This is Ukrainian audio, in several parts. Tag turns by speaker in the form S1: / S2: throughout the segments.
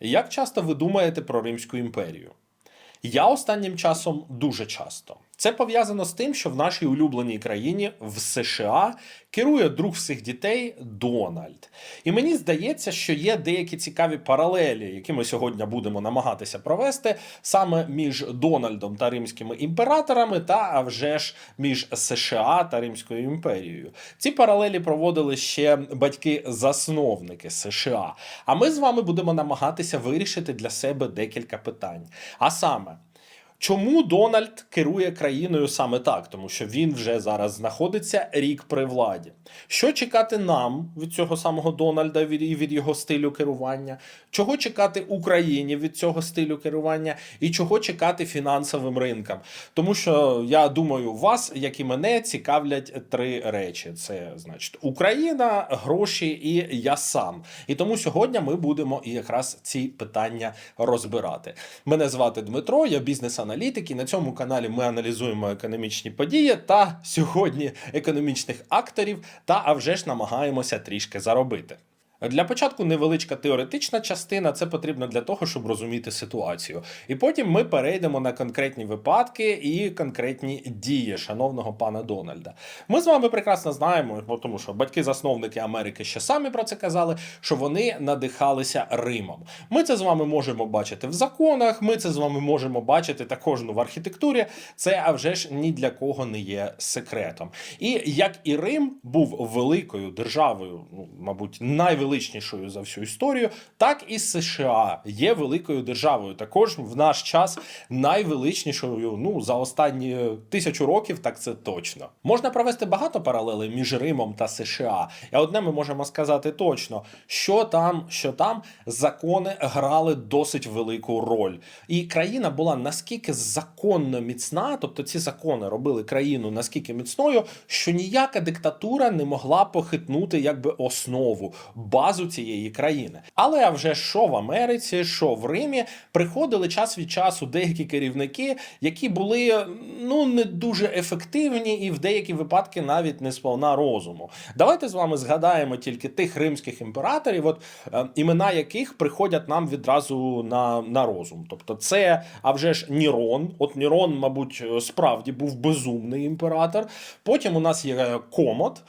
S1: Як часто ви думаєте про Римську імперію? Я останнім часом дуже часто. Це пов'язано з тим, що в нашій улюбленій країні в США керує друг всіх дітей Дональд. І мені здається, що є деякі цікаві паралелі, які ми сьогодні будемо намагатися провести саме між Дональдом та римськими імператорами, та а вже ж між США та Римською імперією. Ці паралелі проводили ще батьки-засновники США. А ми з вами будемо намагатися вирішити для себе декілька питань. А саме. Чому Дональд керує країною саме так? Тому що він вже зараз знаходиться рік при владі. Що чекати нам від цього самого Дональда і від його стилю керування? Чого чекати Україні від цього стилю керування? І чого чекати фінансовим ринкам? Тому що я думаю, вас, як і мене, цікавлять три речі: це значить Україна, гроші і я сам. І тому сьогодні ми будемо і якраз ці питання розбирати. Мене звати Дмитро, я бізнес-аналітик, і на цьому каналі ми аналізуємо економічні події та сьогодні економічних акторів, та а вже ж намагаємося трішки заробити. Для початку невеличка теоретична частина, це потрібно для того, щоб розуміти ситуацію. І потім ми перейдемо на конкретні випадки і конкретні дії шановного пана Дональда. Ми з вами прекрасно знаємо, тому що батьки-засновники Америки ще самі про це казали, що вони надихалися Римом. Ми це з вами можемо бачити в законах. Ми це з вами можемо бачити також ну, в архітектурі. Це а вже ж ні для кого не є секретом. І як і Рим був великою державою, ну мабуть, найвеличнішою за всю історію, так і США є великою державою. Також в наш час найвеличнішою ну за останні тисячу років, так це точно. Можна провести багато паралелей між Римом та США. І одне ми можемо сказати точно, що там, що там закони грали досить велику роль. І країна була наскільки законно міцна, тобто ці закони робили країну наскільки міцною, що ніяка диктатура не могла похитнути якби основу, базу цієї країни. Але а вже що в Америці, що в Римі приходили час від часу деякі керівники, які були ну не дуже ефективні і в деякі випадки навіть не сповна розуму. Давайте з вами згадаємо тільки тих римських імператорів, от е, імена яких приходять нам відразу на, на розум. Тобто, це а вже ж Нірон. От Нірон, мабуть, справді був безумний імператор. Потім у нас є Комод.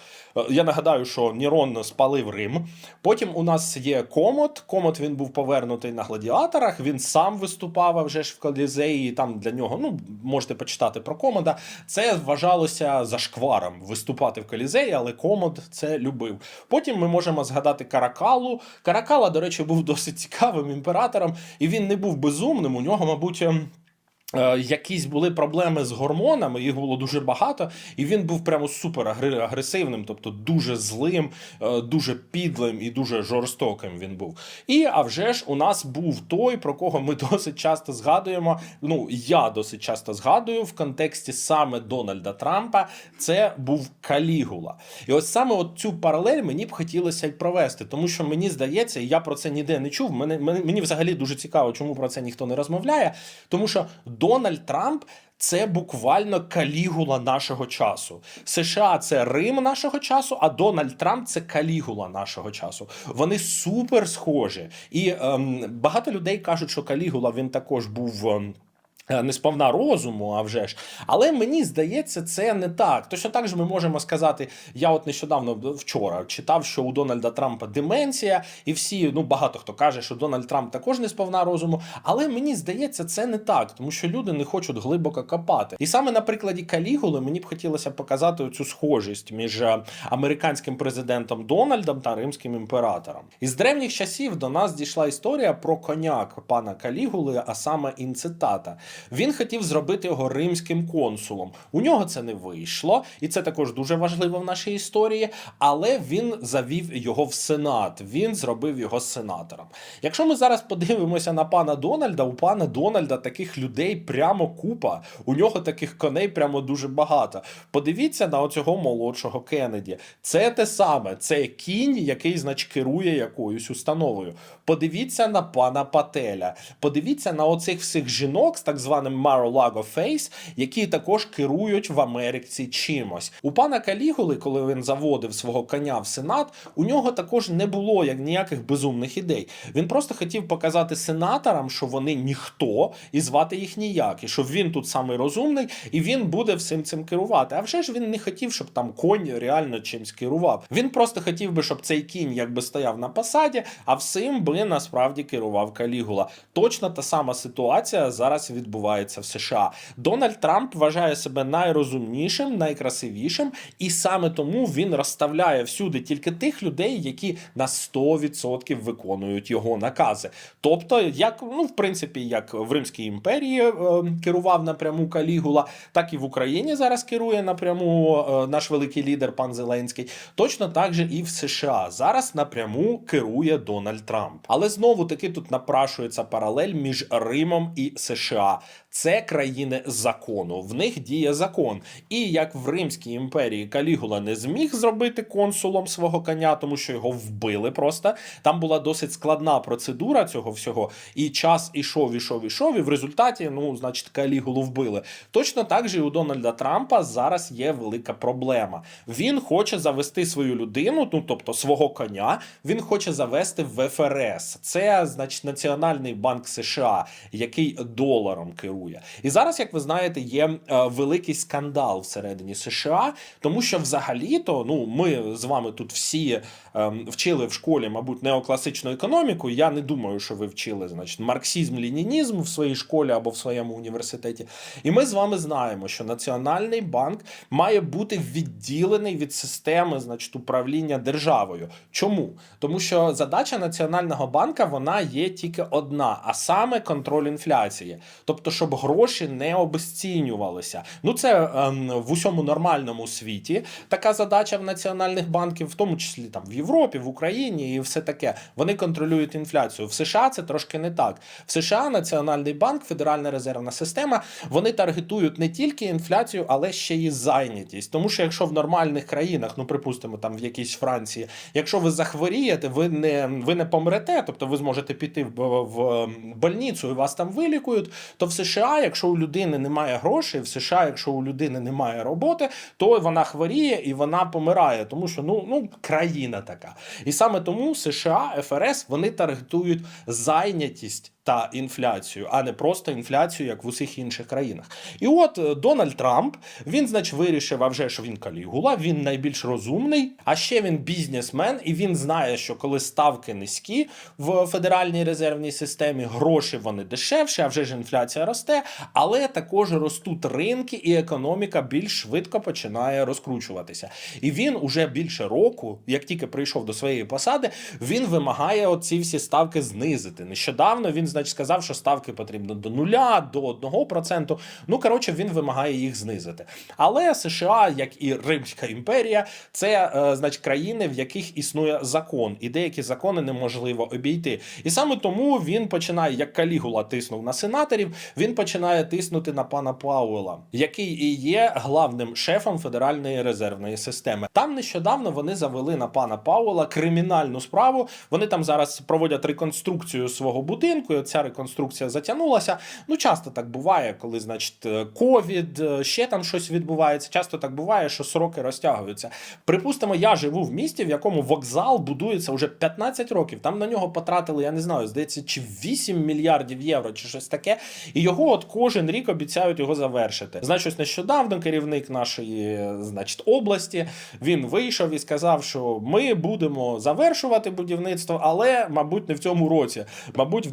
S1: Я нагадаю, що Нірон спалив Рим. Потім у нас є Комод. Комод він був повернутий на гладіаторах. Він сам виступав вже ж в Колізеї. Там для нього ну можете почитати про Комода. Це вважалося зашкваром виступати в Колізеї, але Комод це любив. Потім ми можемо згадати Каракалу. Каракала, до речі, був досить цікавим імператором, і він не був безумним. У нього, мабуть. Е, Якісь були проблеми з гормонами, їх було дуже багато, і він був прямо супер агресивним, тобто дуже злим, е, дуже підлим і дуже жорстоким він був. І а вже ж у нас був той, про кого ми досить часто згадуємо. Ну я досить часто згадую в контексті саме Дональда Трампа. Це був Калігула. І ось саме от цю паралель мені б хотілося й провести, тому що мені здається, я про це ніде не чув. Мене мені взагалі дуже цікаво, чому про це ніхто не розмовляє. Тому що Дональд Трамп. Це буквально калігула нашого часу. США це Рим нашого часу, а Дональд Трамп це калігула нашого часу. Вони супер схожі. І ем, багато людей кажуть, що калігула він також був. ем, Не сповна розуму, а вже ж. Але мені здається, це не так. Точно так же ми можемо сказати, я от нещодавно вчора читав, що у Дональда Трампа деменція, і всі, ну багато хто каже, що Дональд Трамп також не сповна розуму. Але мені здається, це не так, тому що люди не хочуть глибоко копати. І саме на прикладі Калігули мені б хотілося показати цю схожість між е, американським президентом Дональдом та римським імператором. Із древніх часів до нас дійшла історія про коняк пана Калігули, а саме інцитата. Він хотів зробити його римським консулом. У нього це не вийшло, і це також дуже важливо в нашій історії. Але він завів його в сенат. Він зробив його сенатором. Якщо ми зараз подивимося на пана Дональда, у пана Дональда таких людей прямо купа. У нього таких коней прямо дуже багато. Подивіться на оцього молодшого Кеннеді. Це те саме, це кінь, який, значить, керує якоюсь установою. Подивіться на пана Пателя. Подивіться на оцих всіх жінок з так званим Mar-a-Lago Face, які також керують в Америці чимось. У пана Калігули, коли він заводив свого коня в Сенат, у нього також не було як ніяких безумних ідей. Він просто хотів показати сенаторам, що вони ніхто і звати їх ніяк, і що він тут самий розумний, і він буде всім цим керувати. А вже ж він не хотів, щоб там конь реально чимсь керував. Він просто хотів би, щоб цей кінь якби стояв на посаді, а всім би насправді керував Калігула. Точно та сама ситуація зараз відбувається в США. Дональд Трамп вважає себе найрозумнішим, найкрасивішим, і саме тому він розставляє всюди тільки тих людей, які на 100% виконують його накази. Тобто, як ну в принципі, як в Римській імперії е, керував напряму Калігула, так і в Україні зараз керує напряму е, наш великий лідер пан Зеленський. Точно так же і в США зараз напряму керує Дональд Трамп. Але знову таки тут напрашується паралель між Римом і США. Це країни закону. В них діє закон. І як в Римській імперії Калігула не зміг зробити консулом свого коня, тому що його вбили просто. Там була досить складна процедура цього всього, і час ішов, ішов, ішов, і в результаті, ну, значить, Калігулу вбили. Точно так же і у Дональда Трампа зараз є велика проблема. Він хоче завести свою людину, ну тобто свого коня, він хоче завести в ФРС. Це значить Національний банк США, який доларом керує. І зараз, як ви знаєте, є е, великий скандал всередині США, тому що взагалі-то ну ми з вами тут всі ем, вчили в школі, мабуть, неокласичну економіку. Я не думаю, що ви вчили значить марксизм, ленінізм в своїй школі або в своєму університеті. І ми з вами знаємо, що Національний банк має бути відділений від системи, значить, управління державою. Чому? Тому що задача Національного банка вона є тільки одна, а саме контроль інфляції. Тобто, щоб гроші не обесцінювалися. Ну це ем, в усьому нормальному світі така задача в національних банків, в тому числі там в Європі, в Україні і все таке. Вони контролюють інфляцію. В США це трошки не так. В США Національний банк, Федеральна резервна система, вони таргетують не тільки інфляцію, але ще й зайнятість. Тому що якщо в нормальних країнах, ну припустимо, там в якійсь Франції, якщо ви захворієте, ви не ви не помрете, тобто ви зможете піти в, в больницю і вас там вилікують. То в США, якщо у людини немає грошей, в США, якщо у людини немає роботи, то вона хворіє і вона помирає, тому що ну, ну країна така. І саме тому США, ФРС вони таргетують зайнятість. Та інфляцію, а не просто інфляцію, як в усіх інших країнах. І от е, Дональд Трамп він, значить, вирішив, а вже що він калігула, він найбільш розумний, а ще він бізнесмен, і він знає, що коли ставки низькі в Федеральній резервній системі, гроші вони дешевші, а вже ж інфляція росте, але також ростуть ринки, і економіка більш швидко починає розкручуватися. І він уже більше року, як тільки прийшов до своєї посади, він вимагає оці всі ставки знизити. Нещодавно він значить, сказав, що ставки потрібно до нуля, до 1%. Ну, коротше, він вимагає їх знизити. Але США, як і Римська імперія, це е, значить країни, в яких існує закон, і деякі закони неможливо обійти. І саме тому він починає, як Калігула тиснув на сенаторів, він починає тиснути на пана Пауела, який і є главним шефом Федеральної резервної системи. Там нещодавно вони завели на пана Пауела кримінальну справу. Вони там зараз проводять реконструкцію свого будинку. Ця реконструкція затягнулася. Ну, часто так буває, коли, значить, ковід, ще там щось відбувається. Часто так буває, що сроки розтягуються. Припустимо, я живу в місті, в якому вокзал будується вже 15 років. Там на нього потратили, я не знаю, здається, чи 8 мільярдів євро, чи щось таке. І його от кожен рік обіцяють його завершити. Значить, нещодавно керівник нашої, значить, області він вийшов і сказав, що ми будемо завершувати будівництво, але, мабуть, не в цьому році, мабуть, в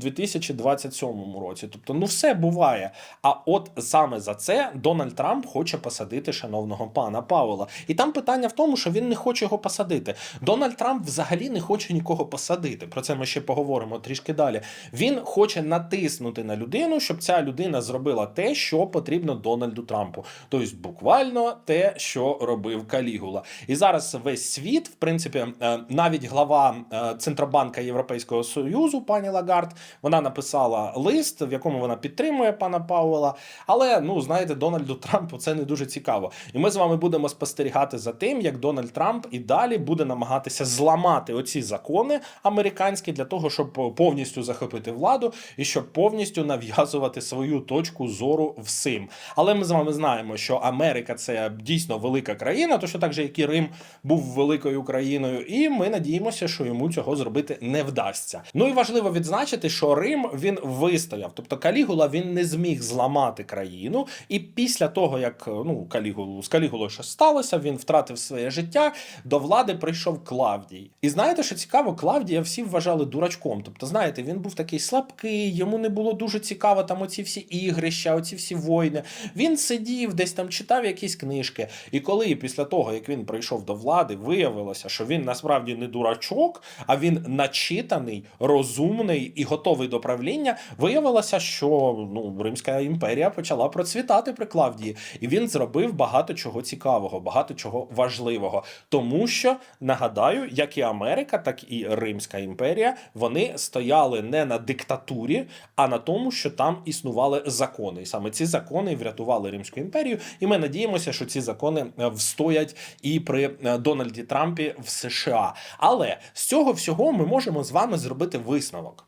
S1: 2027 році. Тобто, ну все буває. А от саме за це Дональд Трамп хоче посадити шановного пана Пауела. І там питання в тому, що він не хоче його посадити. Дональд Трамп взагалі не хоче нікого посадити. Про це ми ще поговоримо трішки далі. Він хоче натиснути на людину, щоб ця людина зробила те, що потрібно Дональду Трампу. Тобто, буквально те, що робив Калігула. І зараз весь світ, в принципі, е, навіть глава е, Центробанка Європейського Союзу, пані Лагард, вона написала лист, в якому вона підтримує пана Пауела. Але ну знаєте, Дональду Трампу це не дуже цікаво. І ми з вами будемо спостерігати за тим, як Дональд Трамп і далі буде намагатися зламати оці закони американські для того, щоб повністю захопити владу і щоб повністю нав'язувати свою точку зору всім. Але ми з вами знаємо, що Америка це дійсно велика країна, то що так же, як і Рим був великою країною, і ми надіємося, що йому цього зробити не вдасться. Ну і важливо відзначити, що Рим він вистояв, тобто Калігула він не зміг зламати країну. І після того, як ну Калігулу з Калігулою щось сталося, він втратив своє життя. До влади прийшов Клавдій. І знаєте, що цікаво, Клавдія всі вважали дурачком. Тобто, знаєте, він був такий слабкий, йому не було дуже цікаво там оці всі ігрища, оці всі війни. Він сидів, десь там читав якісь книжки. І коли після того, як він прийшов до влади, виявилося, що він насправді не дурачок, а він начитаний, розумний і готовий до правління, виявилося, що ну, Римська імперія почала процвітати при Клавдії, і він зробив багато чого цікавого, багато чого важливого. Тому що нагадаю, як і Америка, так і Римська імперія, вони стояли не на диктатурі, а на тому, що там існували закони. І саме ці закони врятували Римську імперію. І ми надіємося, що ці закони е, встоять і при е, Дональді Трампі в США. Але з цього всього ми можемо з вами зробити висновок.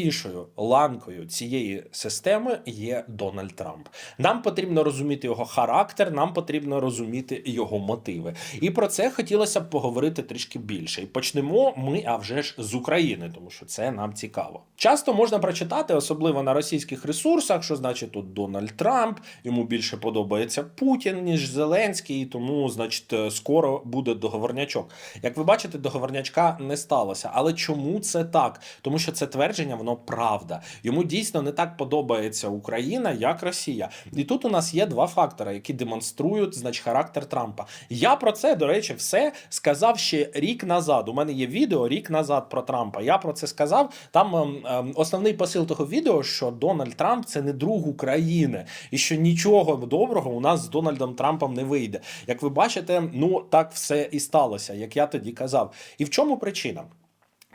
S1: Найважливішою ланкою цієї системи є Дональд Трамп. Нам потрібно розуміти його характер, нам потрібно розуміти його мотиви. І про це хотілося б поговорити трішки більше. І почнемо ми, а вже ж з України, тому що це нам цікаво. Часто можна прочитати, особливо на російських ресурсах, що значить тут Дональд Трамп, йому більше подобається Путін, ніж Зеленський, і тому, значить, е, скоро буде договорнячок. Як ви бачите, договорнячка не сталося. Але чому це так? Тому що це твердження, воно правда. Йому дійсно не так подобається Україна, як Росія. І тут у нас є два фактори, які демонструють значить, характер Трампа. Я про це, до речі, все сказав ще рік назад. У мене є відео рік назад про Трампа. Я про це сказав. Там ем, ем, основний посил того відео, що Дональд Трамп це не друг України, і що нічого доброго у нас з Дональдом Трампом не вийде. Як ви бачите, ну так все і сталося, як я тоді казав. І в чому причина?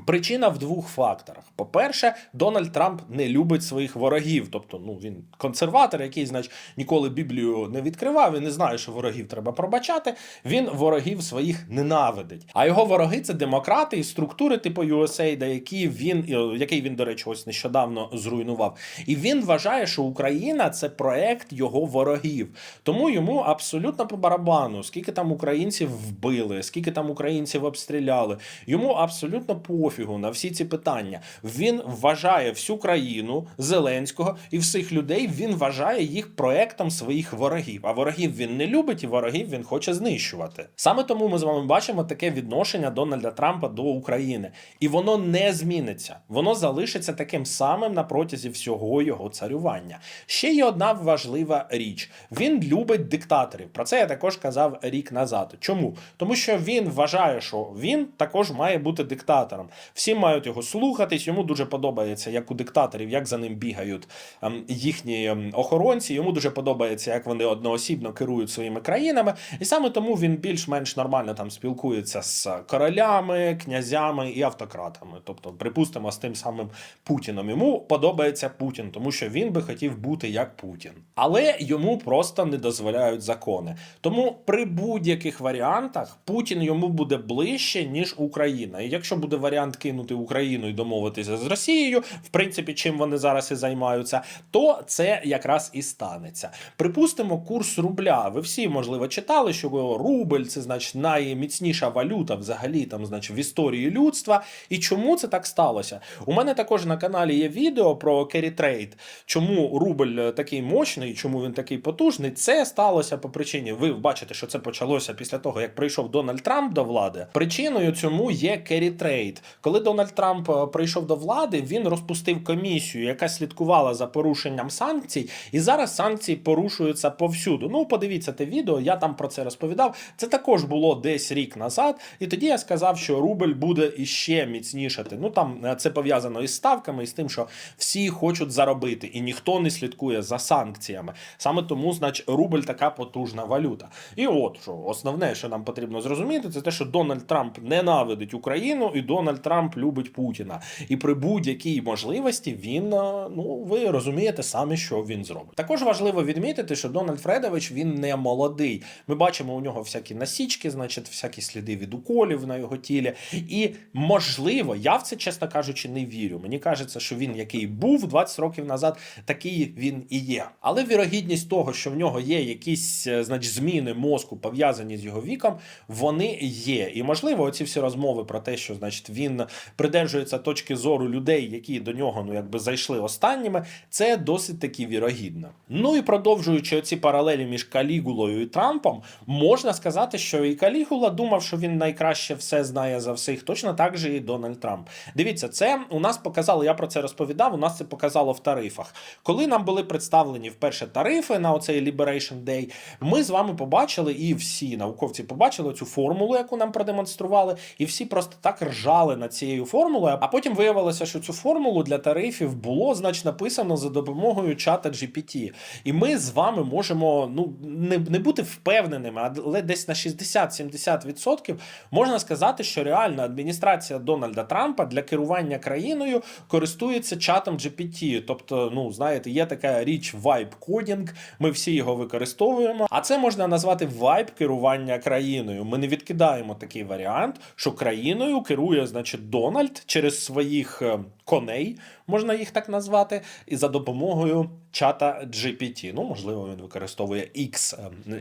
S1: Причина в двох факторах. По-перше, Дональд Трамп не любить своїх ворогів. Тобто, ну він консерватор, який, значить, ніколи Біблію не відкривав і не знає, що ворогів треба пробачати. Він ворогів своїх ненавидить. А його вороги це демократи і структури типу USAID, які він, е, який він, до речі, ось нещодавно зруйнував. І він вважає, що Україна це проект його ворогів. Тому йому абсолютно по барабану, скільки там українців вбили, скільки там українців обстріляли. Йому абсолютно пофігу на всі ці питання. Він вважає всю країну Зеленського і всіх людей. Він вважає їх проектом своїх ворогів. А ворогів він не любить, і ворогів він хоче знищувати. Саме тому ми з вами бачимо таке відношення Дональда Трампа до України, і воно не зміниться. Воно залишиться таким самим на протязі всього його царювання. Ще є одна важлива річ: він любить диктаторів. Про це я також казав рік назад. Чому? Тому що він вважає, що він також має бути диктатором. Всі мають його слухатись. Йому дуже подобається, як у диктаторів, як за ним бігають ем, їхні ем, охоронці. Йому дуже подобається, як вони одноосібно керують своїми країнами. І саме тому він більш-менш нормально там спілкується з королями, князями і автократами. Тобто, припустимо, з тим самим Путіном. Йому подобається Путін, тому що він би хотів бути як Путін. Але йому просто не дозволяють закони. Тому при будь-яких варіантах Путін йому буде ближче, ніж Україна. І якщо буде варіант кинути Україну і домовитися з Росією, в принципі, чим вони зараз і займаються, то це якраз і станеться. Припустимо, курс рубля. Ви всі можливо читали, що рубль це значить найміцніша валюта взагалі там, значить, в історії людства. І чому це так сталося? У мене також на каналі є відео про trade, чому рубль такий мощний, чому він такий потужний. Це сталося по причині. Ви бачите, що це почалося після того, як прийшов Дональд Трамп до влади. Причиною цьому є trade. Коли Дональд Трамп е, прийшов до влади, він розпустив комісію, яка слідкувала за порушенням санкцій, і зараз санкції порушуються повсюду. Ну, подивіться те відео, я там про це розповідав. Це також було десь рік назад, і тоді я сказав, що рубль буде іще міцнішати. Ну там е, це пов'язано із ставками, і з тим, що всі хочуть заробити, і ніхто не слідкує за санкціями. Саме тому, значить, рубль така потужна валюта. І от що основне, що нам потрібно зрозуміти, це те, що Дональд Трамп ненавидить Україну, і Дональд Трамп. Трамп любить Путіна, і при будь-якій можливості він е, ну ви розумієте самі, що він зробить. Також важливо відмітити, що Дональд Фредович він не молодий. Ми бачимо у нього всякі насічки, значить, всякі сліди від уколів на його тілі. І можливо, я в це чесно кажучи, не вірю. Мені кажеться, що він який був 20 років назад, такий він і є. Але вірогідність того, що в нього є якісь е, значить, зміни мозку пов'язані з його віком, вони є. І можливо, оці всі розмови про те, що значить він придержується точки зору людей, які до нього ну якби зайшли останніми, це досить таки вірогідно. Ну і продовжуючи ці паралелі між Калігулою і Трампом, можна сказати, що і Калігула думав, що він найкраще все знає за всіх. Точно так же і Дональд Трамп. Дивіться, це у нас показало. Я про це розповідав. У нас це показало в тарифах. Коли нам були представлені вперше тарифи на оцей Liberation Day, ми з вами побачили, і всі науковці побачили цю формулу, яку нам продемонстрували, і всі просто так ржали над цією формулою. А потім виявилося, що цю формулу для тарифів було значить написано за допомогою чата GPT. І ми з вами можемо ну не, не бути впевненими, але десь на 60-70% можна сказати, що реально адміністрація Дональда Трампа для керування країною користується чатом GPT. Тобто, ну знаєте, є така річ coding, Ми всі його використовуємо. А це можна назвати вайб керування країною. Ми не відкидаємо такий варіант, що країною керує, значить, Дональд через своїх е, коней, можна їх так назвати, і за допомогою чата GPT. Ну, можливо, він використовує X,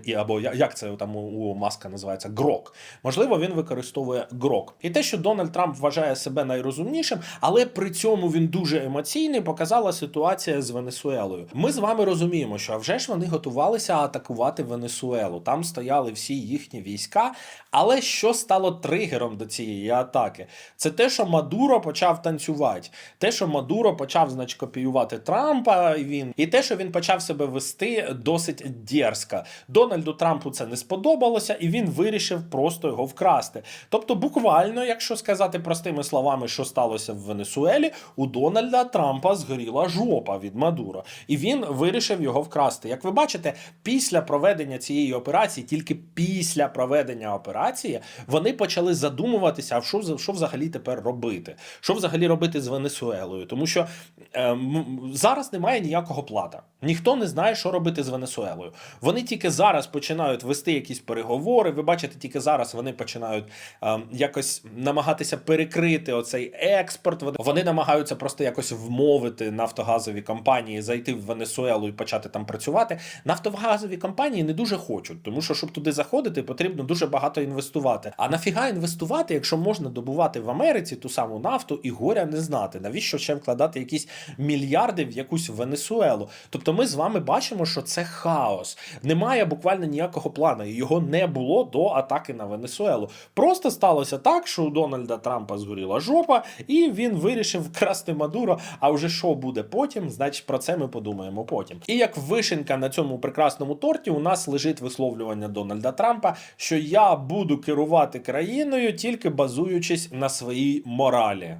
S1: е, або як це там у- у Маска називається Грок. Можливо, він використовує Грок. І те, що Дональд Трамп вважає себе найрозумнішим, але при цьому він дуже емоційний, показала ситуація з Венесуелою. Ми з вами розуміємо, що а вже ж вони готувалися атакувати Венесуелу. Там стояли всі їхні війська. Але що стало тригером до цієї атаки? Це те, що Мадуро почав танцювати, те, що Мадуро почав, значить, копіювати Трампа. Він і те, що він почав себе вести досить дерзко. Дональду Трампу це не сподобалося, і він вирішив просто його вкрасти. Тобто, буквально, якщо сказати простими словами, що сталося в Венесуелі, у Дональда Трампа згоріла жопа від Мадуро, і він вирішив його вкрасти. Як ви бачите, після проведення цієї операції, тільки після проведення операції, вони почали задумуватися, а що, що взагалі тепер робити? Що взагалі робити з Венесуелою? Тому що ем, зараз немає ніякого плата. Ніхто не знає, що робити з Венесуелою. Вони тільки зараз починають вести якісь переговори. Ви бачите, тільки зараз вони починають ем, якось намагатися перекрити оцей експорт. Вони намагаються просто якось вмовити нафтогазові компанії зайти в Венесуелу і почати там працювати. Нафтогазові компанії не дуже хочуть, тому що щоб туди заходити, потрібно дуже багато інвестувати. А нафіга інвестувати, якщо можна добувати в Америці ту саму нафту і горя не знати? Навіщо ще вкладати якісь мільярди в якусь Венесуелу? Тобто, ми з вами бачимо, що це хаос. Немає буквально ніякого плану, його не було до атаки на Венесуелу. Просто сталося так, що у Дональда Трампа згоріла жопа, і він вирішив вкрасти Мадуро. А вже що буде потім, значить про це ми подумаємо потім. І як вишенька на цьому прекрасному торті, у нас лежить висловлювання Дональда Трампа, що я буду керувати країною тільки базуючись на своїй моралі.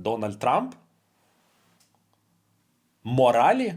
S1: Дональд Трамп? Моралі?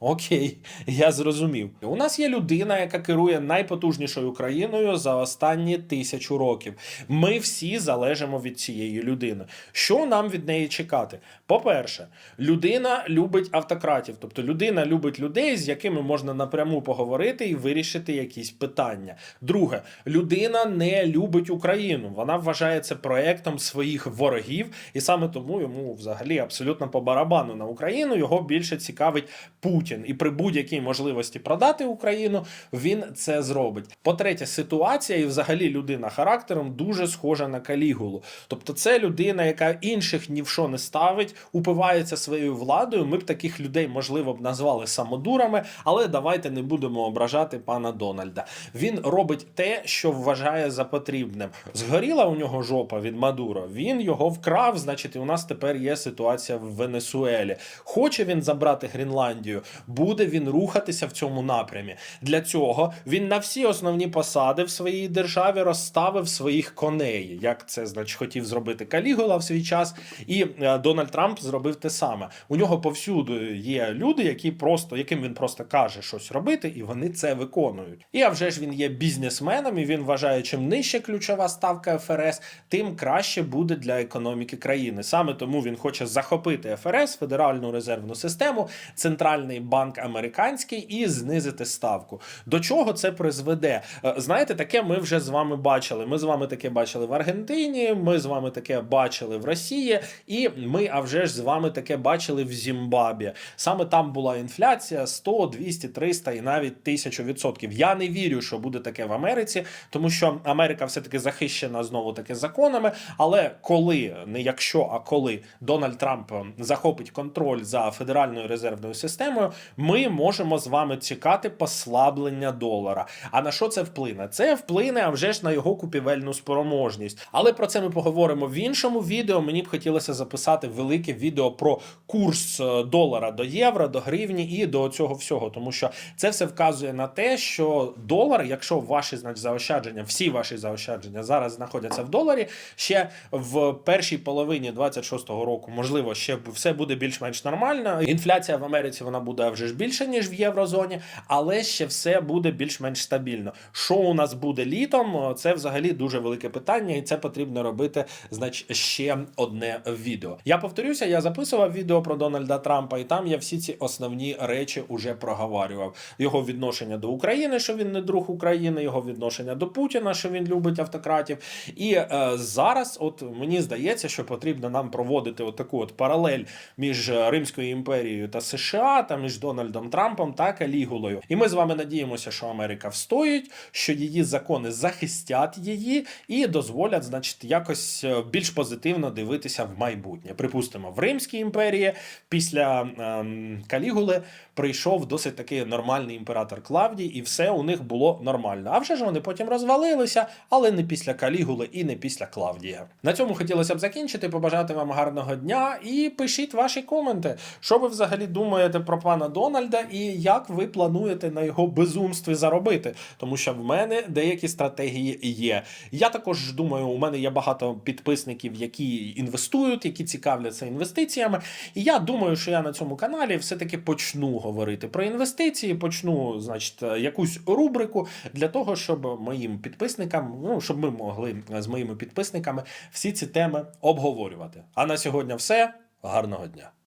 S1: Окей, я зрозумів. У нас є людина, яка керує найпотужнішою країною за останні тисячу років. Ми всі залежимо від цієї людини. Що нам від неї чекати? По-перше, людина любить автократів, тобто людина любить людей, з якими можна напряму поговорити і вирішити якісь питання. Друге, людина не любить Україну. Вона вважає це проектом своїх ворогів, і саме тому йому взагалі абсолютно по барабану на Україну його більше цікавить Путін. І при будь-якій можливості продати Україну він це зробить. По-третє, ситуація і взагалі людина характером дуже схожа на Калігулу. Тобто, це людина, яка інших ні в що не ставить, упивається своєю владою. Ми б таких людей, можливо, б назвали самодурами, але давайте не будемо ображати пана Дональда. Він робить те, що вважає за потрібним. Згоріла у нього жопа від Мадуро. Він його вкрав. Значить, і у нас тепер є ситуація в Венесуелі. Хоче він забрати Гренландію. Буде він рухатися в цьому напрямі. Для цього він на всі основні посади в своїй державі розставив своїх коней, як це значить хотів зробити Калігула в свій час, і е, Дональд Трамп зробив те саме. У нього повсюду є люди, які просто яким він просто каже щось робити, і вони це виконують. І а вже ж він є бізнесменом, і він вважає, чим нижче ключова ставка ФРС, тим краще буде для економіки країни. Саме тому він хоче захопити ФРС, Федеральну резервну систему, центральний банк американський і знизити ставку. До чого це призведе? Е, Знаєте, таке ми вже з вами бачили. Ми з вами таке бачили в Аргентині. Ми з вами таке бачили в Росії, і ми, а вже ж з вами таке бачили в Зімбабві. Саме там була інфляція 100, 200, 300 і навіть 1000 відсотків. Я не вірю, що буде таке в Америці, тому що Америка все таки захищена знову таки законами. Але коли не якщо, а коли Дональд Трамп захопить контроль за федеральною резервною системою, ми можемо з вами чекати послаблення долара. А на що це вплине? Це вплине а вже ж на його купівельну спроможність. Але про це ми поговоримо в іншому відео. Мені б хотілося записати велике відео про курс е, долара до євро, до гривні і до цього всього, тому що це все вказує на те, що долар, якщо ваші значить, заощадження, всі ваші заощадження зараз знаходяться в доларі, ще в першій половині 26-го року, можливо, ще все буде більш-менш нормально. Інфляція в Америці вона буде вже ж більше ніж в єврозоні, але ще все буде більш-менш стабільно. Що у нас буде літом? Це взагалі дуже велике питання, і це потрібно робити, значить, ще одне відео. Я повторюся, я записував відео про Дональда Трампа, і там я всі ці основні речі уже проговорював. Його відношення до України, що він не друг України, його відношення до Путіна, що він любить автократів. І е, зараз, от мені здається, що потрібно нам проводити от от паралель між Римською імперією та США, та між Дональдом Трампом та Калігулою. І ми з вами надіємося, що Америка встоїть, що її закони захистять її і дозволять, значить, якось е, більш позитивно дивитися в майбутнє. Припустимо, в Римській імперії після ем, Калігули прийшов досить такий нормальний імператор Клавдій, і все у них було нормально. А вже ж вони потім розвалилися, але не після Калігули і не після Клавдія. На цьому хотілося б закінчити. Побажати вам гарного дня і пишіть ваші коменти. Що ви взагалі думаєте про пана Дональда і як ви плануєте на його безумстві заробити? Тому що в мене деякі стратегії є. Я також думаю, у мене є багато підписників, які інвестують, які цікавляться інвестиціями. І я думаю, що я на цьому каналі все-таки почну говорити про інвестиції, почну, значить, якусь рубрику для того, щоб моїм підписникам, ну щоб ми могли з моїми підписниками всі ці теми обговорювати. А на сьогодні все. Гарного дня!